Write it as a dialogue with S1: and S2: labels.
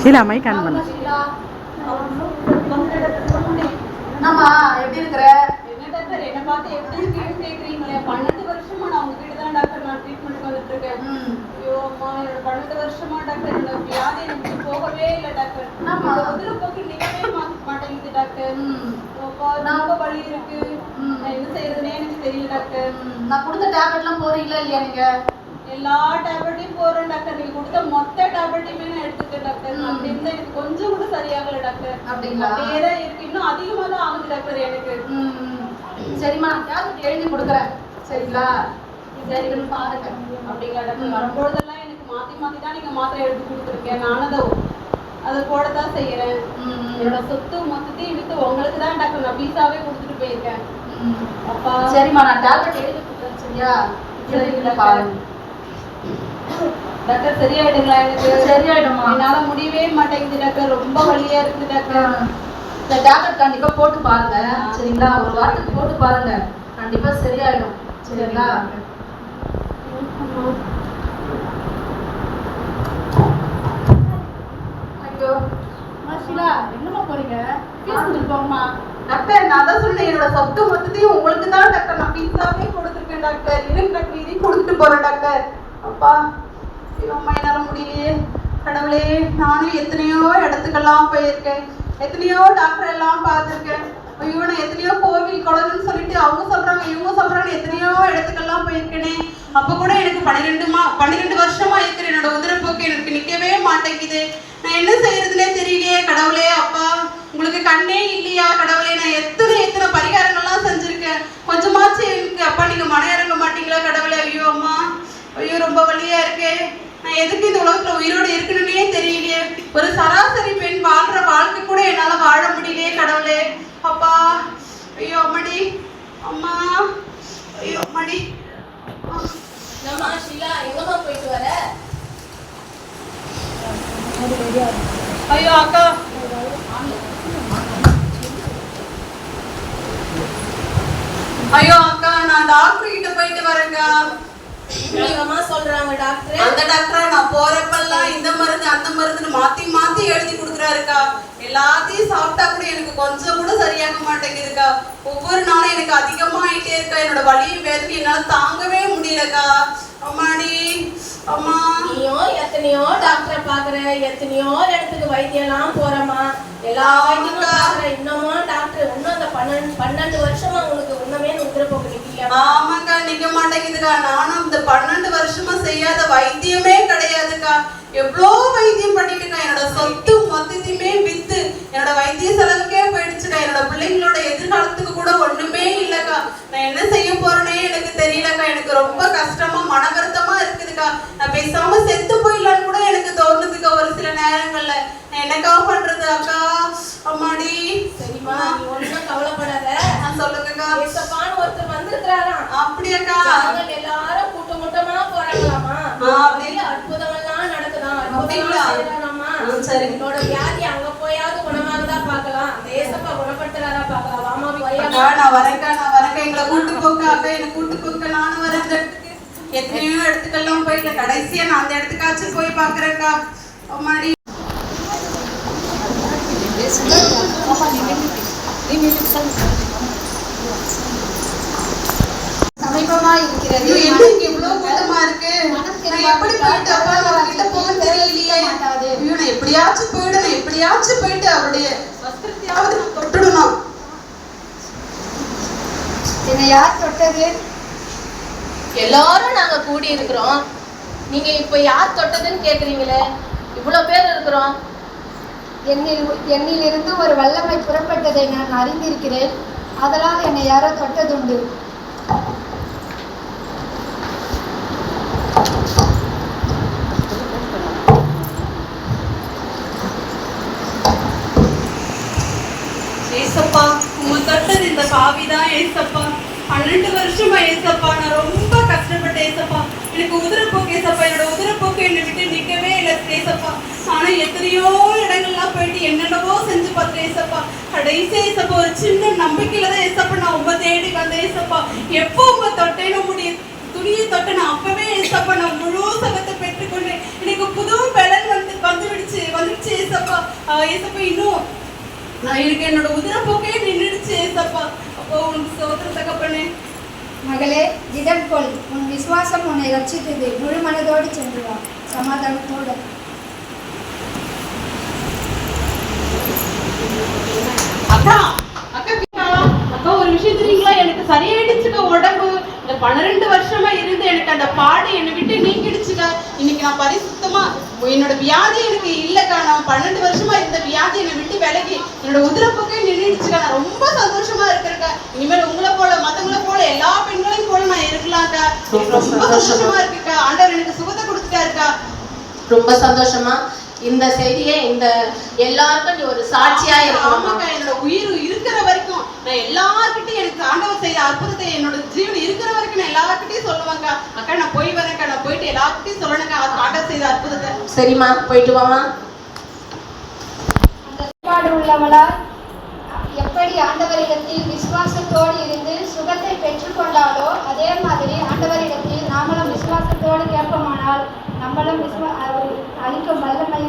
S1: Sheila mic on பண்ணு
S2: என்னம்மா எப்படி இருக்கிற?
S3: என்ன டாக்டர் என்ன பார்த்து எப்படி இருக்கீங்கன்னு கேக்குறீங்களே? பன்னெண்டு வருஷமா நான் உங்ககிட்ட தான் டாக்டர் நான் ட்ரீட்மெண்ட் வந்துட்டு இருக்கேன். ஐயோ அம்மா என்னோட பன்னெண்டு வருஷமா டாக்டர் வியாதி எனக்கு போகவே இல்லை டாக்டர்
S2: ஆமா.
S3: உதிர போக்கு நிக்கவே மாட்டேங்குது டாக்டர் ரொம்ப வலி இருக்கு. என்ன செய்யறதுனே எனக்கு தெரியல டாக்டர்
S2: நான் கொடுத்த டேப்லெட்லாம் போறீங்களா இல்லையா நீங்க?
S3: எல்லா டேப்லெட்டையும் போறேன் டாக்டர் நீங்க கொடுத்த மொத்த டேப்லெட்டையுமே நான் எடுத்துட்டேன் டாக்டர்
S2: ம்.
S3: அப்படி இருந்தா எனக்கு கொஞ்சம் கூட சரியாகல டாக்டர்
S2: அப்படிங்களா?
S3: தான் இருக்கு. இன்னும் அதிகமா தான் ஆகுது டாக்டர் எனக்கு.
S2: சரிம்மா நான் டேப்லெட் எழுதி கொடுக்குறேன். சரிங்களா? சரின்னு பாருங்க.
S3: அப்படிங்களா டாக்டர் வரும்பொழுதெல்லாம் எனக்கு மாத்தி மாத்தி தான் நீங்க மாத்திரை எடுத்து கொடுத்துருக்கேன் நானும் அதை அதை போட தான் செய்யறேன். என்னோட சொத்து மொத்தத்தையும் வித்து உங்களுக்கு தான் டாக்டர் நான் பீஸாவே கொடுத்துட்டு போயிருக்கேன். அப்பா.
S2: சரிம்மா நான் டேப்லெட் எழுதி கொடுக்குறேன் சரியா? சரிங்களா பாருங்க.
S3: டாக்டர் சரியாயிடுங்களா எனக்கு?
S2: சரியாயிடும்மா.
S3: என்னால முடியவே மாட்டேங்குது டாக்டர். ரொம்ப வலியா இருக்குது டாக்டர்.
S2: இந்த டேப்லெட் கண்டிப்பா போட்டு பாருங்க. சரிங்களா? ஒரு வாரத்துக்கு போட்டு பாருங்க. கண்டிப்பா சரியாயிடும். சரிங்களா? என்னம்மா போறீங்க? போங்கம்மா.
S3: டாக்டர் நான் தான் சொன்னேன். என்னோட சொத்து மொத்தத்தையும் உங்களுக்கு தான் டாக்டர். நான் பீஸாவே கொடுத்துருக்கேன் டாக்டர். இருங்க டாக்டர். இதையும் கொடுத்துட்டு போறேன் டாக்டர். அப்பா ஐயோ அம்மா என்னால முடியலையே. கடவுளே நானும் எத்தனையோ இடத்துக்கெல்லாம் போயிருக்கேன். எத்தனையோ டாக்டர் எல்லாம் பார்த்துருக்கேன். ஐயோ நான் எத்தனையோ கோவில் குளம்னு சொல்லிட்டு அவங்க சொல்றாங்க இவங்க சொல்றாங்க எத்தனையோ இடத்துக்கெல்லாம் போயிருக்கேனே. அப்ப கூட எனக்கு பன்னிரெண்டு மா பன்னிரெண்டு வருஷமா இருக்கிற என்னோட உதிரப்போக்கு எனக்கு நிக்கவே மாட்டேங்குது. நான் என்ன செய்யறதுனே தெரியலையே கடவுளே அப்பா. உங்களுக்கு கண்ணே இல்லையா கடவுளே? நான் எத்தனை எத்தனை பரிகாரங்கள்லாம் செஞ்சிருக்கேன். கொஞ்சமாச்சு எனக்கு அப்பா நீங்க மன இறங்க மாட்டீங்களா கடவுளே? ஐயோ அம்மா. ஐயோ ரொம்ப வலியா இருக்கே. நான் எதுக்கு இந்த உலகத்துல உயிரோடு இருக்கணும்னே தெரியலையே. ஒரு சராசரி பெண் வாழ்ற வாழ்க்கை கூட என்னால வாழ முடியலையே கடவுளே. அப்பா ஐயோ அம்மாடி. அம்மா ஐயோ அம்மாடி.
S4: என்னம்மா ஷீலா எங்கம்மா போயிட்டு வர?
S3: ஐயோ அக்கா. ஐயோ அக்கா நான் டாக்டர் கிட்ட போயிட்டு வரேங்க அந்த டாக்டரா நான் போறப்பெல்லாம் இந்த மருந்து அந்த மருந்துன்னு மாத்தி மாத்தி எழுதி கொடுக்குறாருக்கா. எல்லாத்தையும் சாப்பிட்டா கூட எனக்கு கொஞ்சம் கூட சரியாக மாட்டேங்குதுக்கா. ஒவ்வொரு நாளும் எனக்கு அதிகமா ஆயிட்டே இருக்கா. என்னோட வலியும் வேதனை என்னால தாங்கவே முடியலக்கா. அம்மாடி. அம்மா.
S4: நீயும் எத்தனையோ டாக்டரை பாக்குற எத்தனையோ இடத்துக்கு வைத்தியம்லாம் போறமா எல்லா பாக்குற இன்னமும் டாக்டர் இன்னும் அந்த பன்னெண்டு பன்னெண்டு வருஷமா உங்களுக்கு இன்னுமே உதிரப்போக்கு நிக்கலையா?
S3: ஆமாக்கா நிக்க மாட்டேங்குதுக்கா. நானும் இந்த பன்னெண்டு வருஷமா செய்யாத வைத்தியமே கிடையாதுக்கா. எவ்வளோ வைத்தியம் பண்ணிட்டுக்கா. என்னோட சொத்து மொத்தத்தையுமே வித்து என்னோட வைத்திய செலவுக்கே போயிடுச்சுக்கா. என்னோட பிள்ளைங்களோட எதிர்காலத்துக்கு கூட ஒண்ணுமே இல்லக்கா. நான் என்ன செய்ய போறேனே எனக்கு தெரியலக்கா. எனக்கு ரொம்ப கஷ்டமா மன வருத்தமா இருக்குதுக்கா நான் பேசாம செத்து போயிடலான்னு கூட எனக்கு தோணுதுக்கா ஒரு சில நேரங்கள்ல நான் என்னக்கா பண்றது அக்கா? அம்மாடி.
S4: சரிம்மா நீ ஒண்ணும் கவலைப்படாத.
S3: நான் சொல்லுங்கக்கா.
S4: ஏசப்பான்னு ஒருத்தர் வந்திருக்கிறாராம்.
S3: அப்படியாக்கா?
S4: ஜனங்கள் எல்லாரும் கூட்டம் கூட்டமா போறாங்களாமா?
S3: ஆ, அப்படி.
S4: நிறைய அற்புதங்கள்லாம் நடக்குதாம்
S3: அப்படிங்களா? சரி.
S4: உன்னோட வியாதி அங்க போயாவது குணமாகுதா பார்க்கலாம். அந்த ஏசப்பா குணப்படுத்துறாரா பார்க்கலாம். வாமா போயா
S3: நான் வரேன்க்கா நான் வரேன்க்கா. எங்களை கூட்டு போக்க அக்கா. என்னை கூட்டு போக்க. நானும் வரேன் எத்தனையோ இடத்துக்கெல்லாம் போயிட்டு கடைசியா நான் அந்த இடத்துக்காச்சும் போய் பாக்குறேன்க்கா அம்மாடி.
S2: சமீபமா இருக்கிறது
S3: இவ்வளவு கூட்டமா இருக்கு? நான் எப்படி போயிட்டு அப்பா நான் கிட்ட போக தெரியலையே. ஐயோ நான் எப்படியாச்சும் போயிடணும் எப்படியாச்சும் போயிட்டு அவருடைய வஸ்திரத்தையாவது நான் தொட்டுடணும்.
S2: என்னை யார் தொட்டது?
S4: எல்லாரும் நாங்க கூடி இருக்கிறோம் நீங்க இப்ப யார் தொட்டதுன்னு கேக்குறீங்களே? இவ்வளவு பேர் இருக்கிறோம்.
S5: என்னில் என்னிலிருந்து ஒரு வல்லமை புறப்பட்டதை நான் அறிந்திருக்கிறேன். அதனால் என்னை யாரோ தொட்டதுண்டு.
S3: ஏசப்பா உங்க தொட்டது இந்த பாவிதான் ஏசப்பா. பன்னெண்டு வருஷமா ஏசப்பா. நான் ரொம்ப கஷ்டப்பட்டேன் ஏசப்பா. எனக்கு உதிரப்போக்கு ஏசப்பா என்னோட உதிரப்போக்கு என்னை விட்டு நிற்கவே இல்லை ஏசப்பா ஆனா எத்தனையோ இடங்கள்லாம் போயிட்டு என்னென்னவோ செஞ்சு பார்த்தேன் ஏசப்பா. கடைசி ஏசப்பா ஒரு சின்ன நம்பிக்கையில தான் ஏசப்பா நான் உங்க தேடி வந்தேன் ஏசப்பா. எப்போ உங்க தொட்டேன்னு முடிய துணியை தொட்ட நான் அப்பவே ஏசப்பா நான் முழு சகத்தை பெற்றுக்கொண்டேன் எனக்கு புது பலன் வந்து வந்துவிடுச்சு வந்துடுச்சு ஏசப்பா. ஏசப்பா இன்னும் நான் எனக்கு என்னோட உதிரப்போக்கே நின்றுடுச்சு ஏசப்பா. அப்போ உனக்கு சோதனை தகப்பனே.
S5: மகளே இடம் கொள். விசுவாசம் உன்னை ரட்சித்தது. முழு மனதோடு சென்று வா. சமாதானத்தோடு.
S3: அக்கா அக்கா அக்கா, ஒரு விஷயம் தெரியுங்களா எனக்கு சரியாயிடுச்சு பன்னிரெண்டு வருஷமா இருந்து எனக்கு அந்த பாடு என்னை விட்டு நீங்கிடுச்சுக்க. இன்னைக்கு நான் பரிசுத்தமா என்னோட வியாதி எனக்கு இல்லக்கா. நான் பன்னெண்டு வருஷமா இருந்த வியாதி என்னை விட்டு விலகி என்னோட உதிரப்புக்கே நின்றுடுச்சுக்கா நான் ரொம்ப சந்தோஷமா இருக்கிறேக்கா இனிமேல் உங்களை போல மத்தவங்களை போல எல்லா பெண்களையும் போல நான் இருக்கலாம்க்கா. எனக்கு ரொம்ப சந்தோஷமா இருக்குக்கா. ஆண்டவர் எனக்கு சுகத்தை கொடுத்துட்டாருக்கா.
S4: ரொம்ப சந்தோஷமா. இந்த செய்தியை இந்த எல்லாருக்கும் நீ ஒரு சாட்சியா இருக்கணுமா?
S3: என்னோட உயிர் இருக்கிற வரைக்கும் நான் எல்லார்கிட்டயும் எனக்கு ஆண்டவர் செய்த அற்புதத்தை என்னோட ஜீவன் இருக்கிற வரைக்கும் நான் எல்லார்கிட்டயும் சொல்லுவேங்க அக்கா நான் போய் வரேன்க்கா நான் போயிட்டு எல்லார்கிட்டயும் சொல்லணுங்க ஆண்டவர் செய்த அற்புதத்தை.
S4: சரிம்மா போயிட்டு வாமா.
S5: அந்த உள்ளவளால் எப்படி ஆண்டவரிடத்தில் விசுவாசத்தோடு இருந்து சுகத்தை பெற்றுக்கொண்டாலோ அதே மாதிரி ஆண்டவரிடத்தில் நாமளும் விசுவாசத்தோடு கேட்போமானால் நம்மளும் விசுவா அவர் அளிக்கும் வல்லமை